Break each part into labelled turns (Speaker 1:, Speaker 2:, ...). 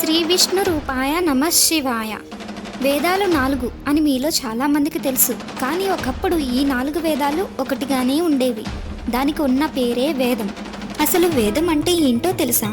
Speaker 1: శ్రీ విష్ణు రూపాయ నమ శివాయ. వేదాలు నాలుగు అని మీలో చాలా మందికి తెలుసు. కానీ ఒకప్పుడు ఈ నాలుగు వేదాలు ఒకటిగానే ఉండేవి. దానికి ఉన్న పేరే వేదం. అసలు వేదం అంటే ఏంటో తెలుసా?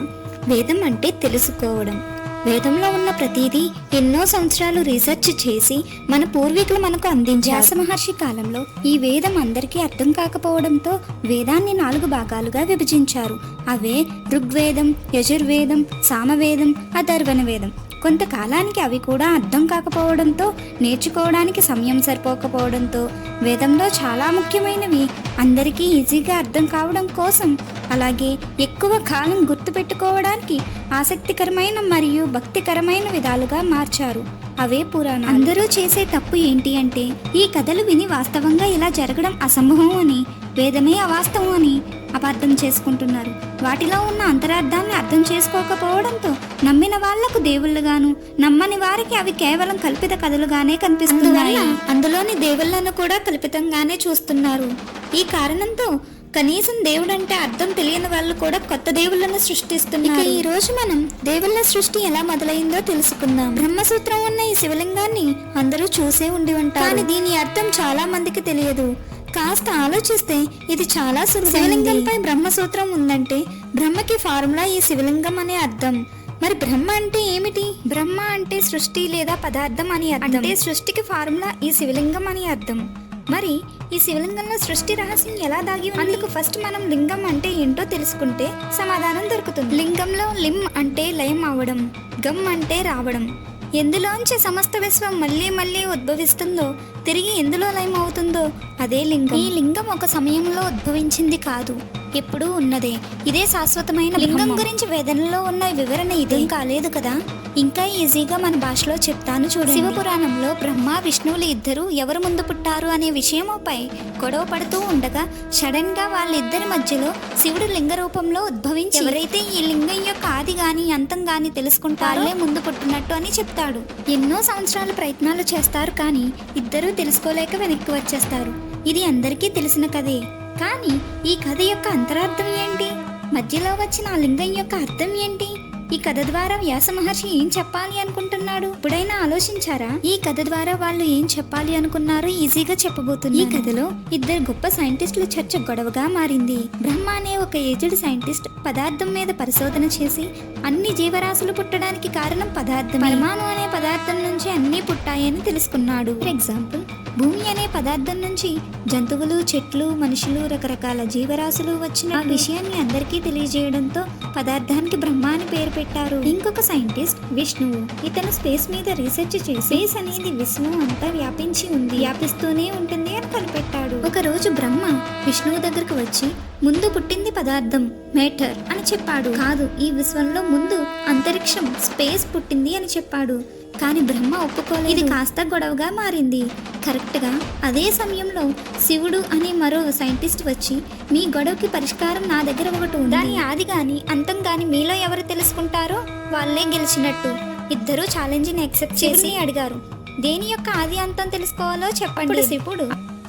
Speaker 1: వేదం అంటే తెలుసుకోవడం. వేదంలో ఉన్న ప్రతిదీ ఎన్నో సంవత్సరాలు రీసెర్చ్ చేసి మన పూర్వీకులు మనకు అందించారు వ్యాస మహర్షి కాలంలో ఈ వేదం అందరికీ అర్థం కాకపోవడంతో వేదాన్ని నాలుగు భాగాలుగా విభజించారు. అవే ఋగ్వేదం యజుర్వేదం సామవేదం అథర్వణ వేదం కొంతకాలానికి అవి కూడా అర్థం కాకపోవడంతో నేర్చుకోవడానికి సమయం సరిపోకపోవడంతో వేదంలో చాలా ముఖ్యమైనవి అందరికీ ఈజీగా అర్థం కావడం కోసం అలాగే ఎక్కువ కాలం గుర్తుపెట్టుకోవడానికి ఆసక్తికరమైన మరియు భక్తికరమైన విధాలుగా మార్చారు. అవే పురాణం అందరూ చేసే తప్పు ఏంటి అంటే ఈ కథలు విని వాస్తవంగా ఇలా జరగడం అసంభవం అని వేదమే అవాస్తవం అని అపార్థం చేసుకుంటున్నారు. వాటిలో ఉన్న అంతరార్థాన్ని అర్థం చేసుకోకపోవడంతో నమ్మిన వాళ్ళకు దేవుళ్ళుగాను నమ్మని వారికి అవి కేవలం కల్పిత కథలుగానే కనిపిస్తున్నాయి. అందులోని దేవుళ్ళను కూడా కల్పితంగానే చూస్తున్నారు. ఈ కారణంతో కనీసం దేవుడంటే అర్థం తెలియని వాళ్ళు కూడా కొత్త దేవుళ్ళను సృష్టిస్తున్నారు. ఈ రోజు మనం దేవుళ్ళ సృష్టి ఎలా మొదలైందో తెలుసుకుందాం. బ్రహ్మసూత్రం ఉన్న ఈ శివలింగాన్ని అందరూ చూసే ఉండి ఉంటారు. కానీ దీని అర్థం చాలా మందికి తెలియదు. కాస్త ఆలోచిస్తే ఇది చాలా శివలింగంపై బ్రహ్మసూత్రం ఉందంటే బ్రహ్మకి ఫార్ములా ఈ శివలింగం అనే అర్థం. మరి బ్రహ్మ అంటే ఏమిటి? బ్రహ్మ అంటే సృష్టి లేదా పదార్థం అని అర్థం. అంటే సృష్టికి ఫార్ములా ఈ శివలింగం అని అర్థం. మరి ఈ శివలింగంలో సృష్టి రహస్యం ఎలా దాగి అందుకు ఫస్ట్ మనం లింగం అంటే ఏంటో తెలుసుకుంటే సమాధానం దొరుకుతుంది. లింగంలో లిమ్ అంటే లయం అవ్వడం గమ్ అంటే రావడం. ఎందులోంచి సమస్త విశ్వం మళ్ళీ మళ్ళీ ఉద్భవిస్తుందో తిరిగి ఎందులో లయం అవుతుందో అదే లింగం. ఈ లింగం ఒక సమయంలో ఉద్భవించింది కాదు. ఎప్పుడూ ఉన్నదే. ఇదే శాశ్వతమైన లింగం గురించి వేదనలో ఉన్న వివరణ ఇదేం. కాలేదు కదా? ఇంకా ఈజీగా మన భాషలో చెప్తాను చూడండి. శివపురాణంలో బ్రహ్మ విష్ణువులు ఇద్దరు ఎవరు ముందు పుట్టారు అనే విషయముపై గొడవ పడుతూ ఉండగా సడన్గా వాళ్ళిద్దరి మధ్యలో శివుడు లింగ రూపంలో ఉద్భవించి ఎవరైతే ఈ లింగం యొక్క ఆది గాని అంతం గాని తెలుసుకుంటారో ముందు పుట్టినట్టు అని చెప్తాడు. ఎన్నో సంవత్సరాలు ప్రయత్నాలు చేస్తారు కానీ ఇద్దరూ తెలుసుకోలేక వెనక్కి వచ్చేస్తారు. ఇది అందరికీ తెలిసిన కథే. కానీ ఈ కథ యొక్క అంతరార్థం ఏంటి? మధ్యలో వచ్చిన ఆ లింగం యొక్క అర్థం ఏంటి? ఈ కథ ద్వారా వ్యాస మహర్షి ఏం చెప్పాలి అనుకుంటున్నాడు? ఇప్పుడైనా ఆలోచించారా? ఈ కథ ద్వారా వాళ్ళు ఏం చెప్పాలి అనుకున్నారో ఈజీగా చెప్పబోతుంది ఈ కథలో ఇద్దరు గొప్ప సైంటిస్టుల చర్చ గొడవగా మారింది. బ్రహ్మ అనే ఒక ఏజ్డ్ సైంటిస్ట్ పదార్థం మీద పరిశోధన చేసి అన్ని జీవరాశులు పుట్టడానికి కారణం పదార్థం పరమాణు అనే పదార్థం నుంచి అన్ని పుట్టాయని తెలుసుకున్నాడు. ఫర్ ఎగ్జాంపుల్ భూమి అనే పదార్థం నుంచి జంతువులు చెట్లు మనుషులు రకరకాల జీవరాశులు వచ్చిన ఆ విషయాన్ని అందరికీ తెలియజేయడంతో పదార్థానికి బ్రహ్మ అని పేరు పెట్టారు. ఇంకొక సైంటిస్ట్ విష్ణువు. ఇతను స్పేస్ మీద రీసెర్చ్ చేసి స్పేస్ అనేది విశ్వం అంతా వ్యాపించి ఉంది వ్యాపిస్తూనే ఉంటుంది అని కనిపెట్టాడు ఒక రోజు బ్రహ్మ విష్ణువు దగ్గరకు వచ్చి ముందు పుట్టింది పదార్థం మేటర్ అని చెప్పాడు. కాదు ఈ విశ్వంలో ముందు అంతరిక్షం స్పేస్ పుట్టింది అని చెప్పాడు. కానీ బ్రహ్మ ఒప్పుకోలేదు. ఇది కాస్త గొడవగా మారింది. కరెక్ట్గా అదే సమయంలో శివుడు అనే మరో సైంటిస్ట్ వచ్చి మీ గొడవకి పరిష్కారం నా దగ్గర ఒకటి ఉంది. దాని ఆది గాని అంతం గాని మీలో ఎవరు తెలుసుకుంటారో వాళ్ళే గెలిచినట్టు. ఇద్దరు ఛాలెంజ్ని యాక్సెప్ట్ చేసి అడిగారు. దేని యొక్క ఆది అంతం తెలుసుకోవాలో చెప్పండి. శివుడు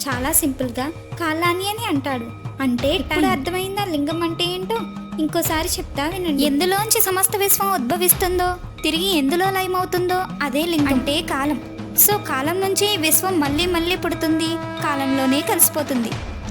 Speaker 1: చాలా సింపుల్గా కాలాని అని అంటాడు. అంటే ఇప్పుడు అర్థమైందా లింగం అంటే ఏంటో? ఇంకోసారి చెప్తా వినండి. ఎందులోంచి సమస్త విశ్వం ఉద్భవిస్తుందో? తిరిగి ఎందులో లయమవుతుందో అదే లింగం. అంటే కాలం. సో కాలం నుంచి విశ్వం మళ్ళీ మళ్ళీ పుడుతుంది. కాలంలోనే కలిసిపోతుంది.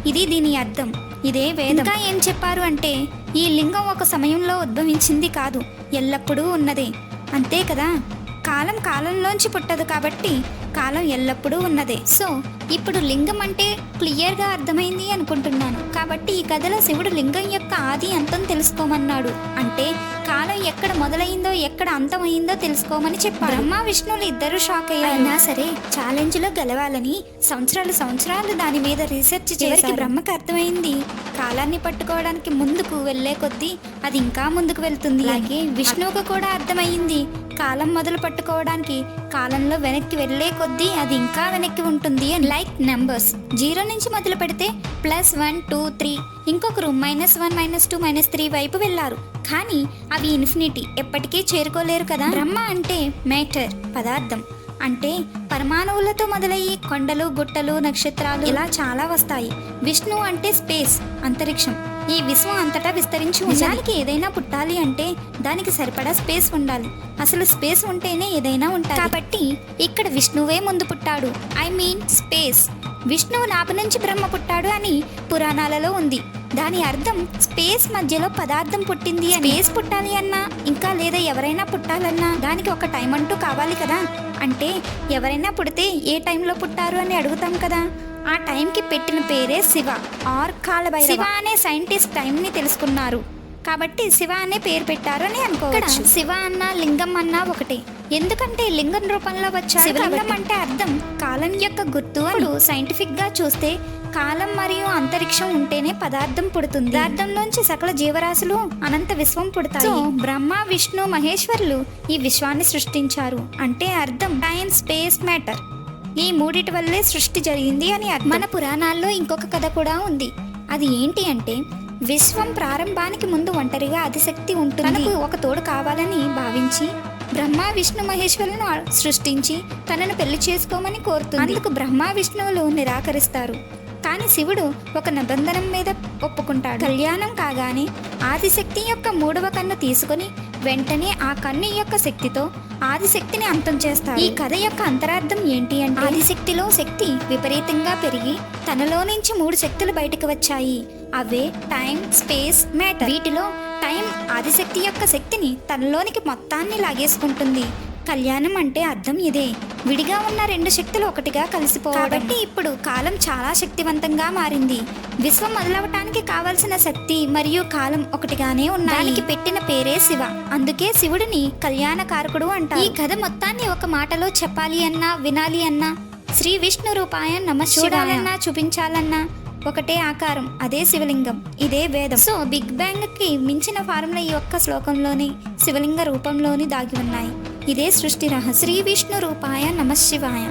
Speaker 1: ఇది దీని అర్థం. ఇదే వేదం. ఇంకా ఏం చెప్పారు అంటే ఈ లింగం ఒక సమయంలో ఉద్భవించింది కాదు. ఎల్లప్పుడూ ఉన్నదే. అంతే కదా? కాలం కాలంలోంచి పుట్టదు కాబట్టి కాలం ఎల్లప్పుడూ ఉన్నదే. సో ఇప్పుడు లింగం అంటే క్లియర్గా అర్థమైంది అనుకుంటున్నాను. కాబట్టి ఈ కథలో శివుడు లింగం యొక్క ఆది అంతం తెలుసుకోమన్నాడు. అంటే కాలం ఎక్కడ మొదలైందో ఎక్కడ అంతమైందో తెలుసుకోమని చెప్పారు బ్రహ్మ విష్ణువులు ఇద్దరు షాక్ అయ్యారు. అయినా సరే ఛాలెంజ్లో గెలవాలని సంవత్సరాలు సంవత్సరాలు దాని మీద రీసెర్చ్ చివరికి బ్రహ్మకు అర్థమైంది? కాలాన్ని పట్టుకోవడానికి ముందుకు వెళ్ళే కొద్దీ అది ఇంకా ముందుకు వెళ్తుంది. అలాగే విష్ణువుకు కూడా అర్థమైంది. కాలం మొదలు పట్టుకోవడానికి కాలంలో వెనక్కి వెళ్ళే కొద్దీ అది ఇంకా వెనక్కి ఉంటుంది అని. లైక్ నెంబర్స్ జీరో నుంచి మొదలు పెడితే ప్లస్ వన్ టూ త్రీ. ఇంకొకరు minus one minus two minus three వైపు వెళ్ళారు. కానీ అవి ఇన్ఫినిటీ ఎప్పటికీ చేరుకోలేరు కదా. బ్రహ్మ అంటే మేటర్ పదార్థం. అంటే పరమాణువులతో మొదలయ్యి కొండలు గుట్టలు నక్షత్రాలు ఇలా చాలా వస్తాయి. విష్ణు అంటే స్పేస్ అంతరిక్షం. ఈ విశ్వం అంతటా విస్తరించి. నిజానికి ఏదైనా పుట్టాలి అంటే దానికి సరిపడా స్పేస్ ఉండాలి. అసలు స్పేస్ ఉంటేనే ఏదైనా ఉంటుంది కాబట్టి ఇక్కడ విష్ణువే ముందు పుట్టాడు. I mean space. విష్ణువు నాభి నుంచి బ్రహ్మ పుట్టాడు అని పురాణాలలో ఉంది. దాని అర్థం స్పేస్ మధ్యలో పదార్థం పుట్టింది స్పేస్ పుట్టాలి అన్నా ఇంకా లేదా ఎవరైనా పుట్టాలన్నా దానికి ఒక టైం అంటూ కావాలి కదా. అంటే ఎవరైనా పుడితే ఏ టైంలో పుట్టారు అని అడుగుతాం కదా. ఆ టైంకి పెట్టిన పేరే శివ ఆర్ కాలభైరవ. శివ అనే సైంటిస్ట్ టైంని తెలుసుకున్నారు. కాబట్టి శివ అనే పేరు పెట్టారు అని అనుకోవచ్చు. శివ అన్న లింగం అన్న ఒకటే. ఎందుకంటే లింగం రూపంలో వచ్చారు శివలింగం అంటే అర్థం కాలం యొక్క గుర్తు అని. సైంటిఫిక్గా చూస్తే కాలం మరియు అంతరిక్షం ఉంటేనే పదార్థం పుడుతుంది. పదార్థంలోంచి సకల జీవరాశులు అనంత విశ్వం పుడతాయి. బ్రహ్మ విష్ణు మహేశ్వరులు ఈ విశ్వాన్ని సృష్టించారు. అంటే అర్థం టైం స్పేస్ మ్యాటర్ ఈ మూడిటి వల్లే సృష్టి జరిగింది అని. మన పురాణాల్లో ఇంకొక కథ కూడా ఉంది. అది ఏంటి అంటే విశ్వం ప్రారంభానికి ముందు ఒంటరిగా అతిశక్తి ఉంటుంది. తనకు ఒక తోడు కావాలని భావించి బ్రహ్మ విష్ణు మహేశ్వరులను సృష్టించి తనను పెళ్ళి చేసుకోమని కోరుతుంది. అందుకు బ్రహ్మ విష్ణువులు నిరాకరిస్తారు. కానీ శివుడు ఒక నిబంధనం మీద ఒప్పుకుంటాడు. కళ్యాణం కాగానే ఆదిశక్తి యొక్క మూడవ కన్ను తీసుకొని వెంటనే ఆ కన్ను యొక్క శక్తితో ఆదిశక్తిని అంతం చేస్తారు ఈ కథ యొక్క అంతరార్థం ఏంటి అంటే ఆదిశక్తిలో శక్తి విపరీతంగా పెరిగి తనలో నుంచి మూడు శక్తులు బయటకు వచ్చాయి. అవే టైం స్పేస్ మ్యాటర్. వీటిలో టైం ఆదిశక్తి యొక్క శక్తిని తనలోనికి మొత్తాన్ని లాగేసుకుంటుంది. కళ్యాణం అంటే అర్థం ఇదే. విడిగా ఉన్న రెండు శక్తులు ఒకటిగా కలిసిపోవడం. కాబట్టి ఇప్పుడు కాలం చాలా శక్తివంతంగా మారింది. విశ్వం మొదలవటానికి కావలసిన శక్తి మరియు కాలం ఒకటిగానే ఉన్నాయి. దానికి పెట్టిన పేరే శివ. అందుకే శివుడిని కళ్యాణకారకుడు అంటారు. ఈ కథ మొత్తాన్ని ఒక మాటలో చెప్పాలి అన్నా వినాలి అన్నా శ్రీ విష్ణు రూపాయ నమ చూడాలన్నా చూపించాలన్నా ఒకటే ఆకారం అదే శివలింగం ఇదే వేదం. సో బిగ్ బ్యాంగ్కి మించిన ఫార్ములా ఈ ఒక్క శ్లోకంలోని శివలింగ రూపంలోని దాగి ఉన్నాయి. ఇదే సృష్టి రహస్యం. శ్రీ విష్ణు రూపాయ నమశివాయ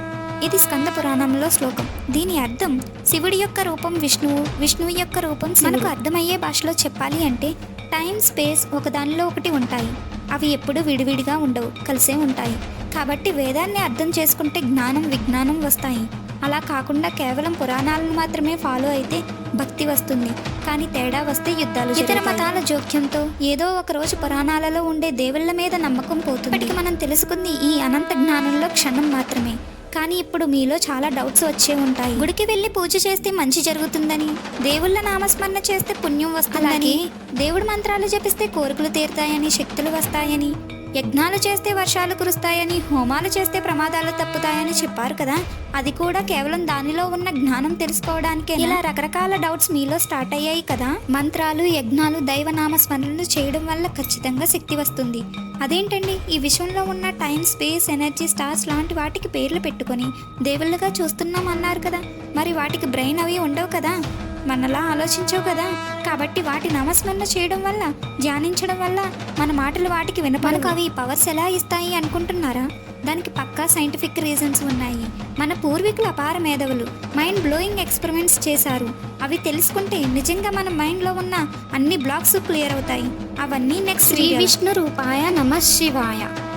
Speaker 1: ఇది స్కంద పురాణంలో శ్లోకం. దీని అర్థం శివుడి యొక్క రూపం విష్ణువు విష్ణువు యొక్క రూపం మనకు అర్థమయ్యే భాషలో చెప్పాలి అంటే టైం స్పేస్ ఒకదానిలో ఒకటి ఉంటాయి. అవి ఎప్పుడూ విడివిడిగా ఉండవు కలిసే ఉంటాయి. కాబట్టి వేదాన్ని అర్థం చేసుకుంటే జ్ఞానం విజ్ఞానం వస్తాయి. అలా కాకుండా కేవలం పురాణాలను మాత్రమే ఫాలో అయితే భక్తి వస్తుంది. కానీ తేడా వస్తే యుద్ధాలు ఇతర మతాల జోక్యంతో ఏదో ఒక రోజు పురాణాలలో ఉండే దేవుళ్ళ మీద నమ్మకం పోతుంది. ఇప్పటికి మనం తెలుసుకుంది ఈ అనంత జ్ఞానంలో క్షణం మాత్రమే. కానీ ఇప్పుడు మీలో చాలా డౌట్స్ వచ్చే ఉంటాయి. గుడికి వెళ్ళి పూజ చేస్తే మంచి జరుగుతుందని దేవుళ్ళ నామస్మరణ చేస్తే పుణ్యం వస్తుందని దేవుడి మంత్రాలు జపిస్తే కోరికలు తీరుతాయని శక్తులు వస్తాయని యజ్ఞాలు చేస్తే వర్షాలు కురుస్తాయని హోమాలు చేస్తే ప్రమాదాలు తప్పుతాయని చెప్పారు కదా. అది కూడా కేవలం దానిలో ఉన్న జ్ఞానం తెలుసుకోవడానికే ఇలా రకరకాల డౌట్స్ మీలో స్టార్ట్ అయ్యాయి కదా. మంత్రాలు యజ్ఞాలు దైవనామ స్మరణలు చేయడం వల్ల ఖచ్చితంగా శక్తి వస్తుంది. అదేంటండి? ఈ విషయంలో ఉన్న టైం స్పేస్ ఎనర్జీ స్టార్స్ లాంటి వాటికి పేర్లు పెట్టుకొని దేవుళ్ళుగా చూస్తున్నాం అన్నారు కదా. మరి వాటికి బ్రెయిన్ అవి ఉండవు కదా? మనలా ఆలోచించవు కదా. కాబట్టి వాటి నామస్మరణ చేయడం వల్ల ధ్యానించడం వల్ల మన మాటలు వాటికి వినపడకు అవి పవర్స్ ఎలా ఇస్తాయి అనుకుంటున్నారా? దానికి పక్కా సైంటిఫిక్ రీజన్స్ ఉన్నాయి. మన పూర్వీకులు అపార మేధవులు మైండ్ బ్లోయింగ్ ఎక్స్పెరిమెంట్స్ చేశారు. అవి తెలుసుకుంటే నిజంగా మన మైండ్లో ఉన్న అన్ని బ్లాక్స్ క్లియర్ అవుతాయి. అవన్నీ నెక్స్ట్ శ్రీ విష్ణు రూపాయ నమ శివాయ.